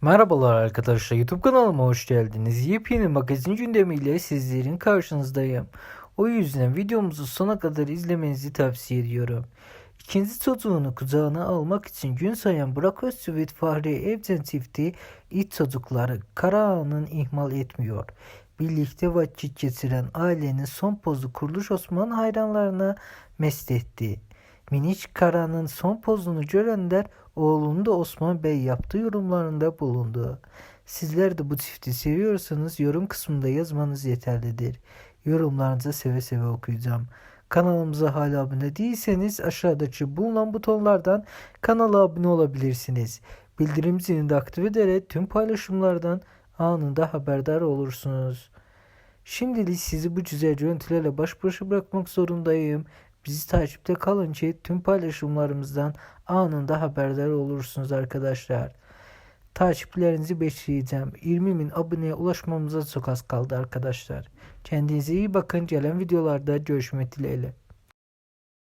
Merhabalar arkadaşlar YouTube kanalıma hoş geldiniz. Yepyeni magazin gündemiyle sizlerin karşınızdayım. O yüzden videomuzu sona kadar izlemenizi tavsiye ediyorum. İkinci çocuğunu kucağına almak için gün sayan Burak ve Fahri Evcen çifti ilk çocukları Karahan'ın ihmal etmiyor. Birlikte vakit geçiren ailenin son pozu Kuruluş Osman hayranlarına mest etti. Minik Kara'nın son pozunu görenler oğlunu da Osman Bey yaptığı yorumlarında bulundu. Sizler de bu çifti seviyorsanız yorum kısmında yazmanız yeterlidir. Yorumlarınızı seve seve okuyacağım. Kanalımıza hala abone değilseniz aşağıdaki bulunan butonlardan kanala abone olabilirsiniz. Bildirim zilini de aktif ederek tüm paylaşımlardan anında haberdar olursunuz. Şimdilik sizi bu güzel görüntülerle baş başa bırakmak zorundayım. Bizi takipte kalın ki tüm paylaşımlarımızdan anında haberdar olursunuz arkadaşlar. Takiplerinizi bekleyeceğim. 20 bin aboneye ulaşmamıza çok az kaldı arkadaşlar. Kendinize iyi bakın. Gelen videolarda görüşmek dileğiyle.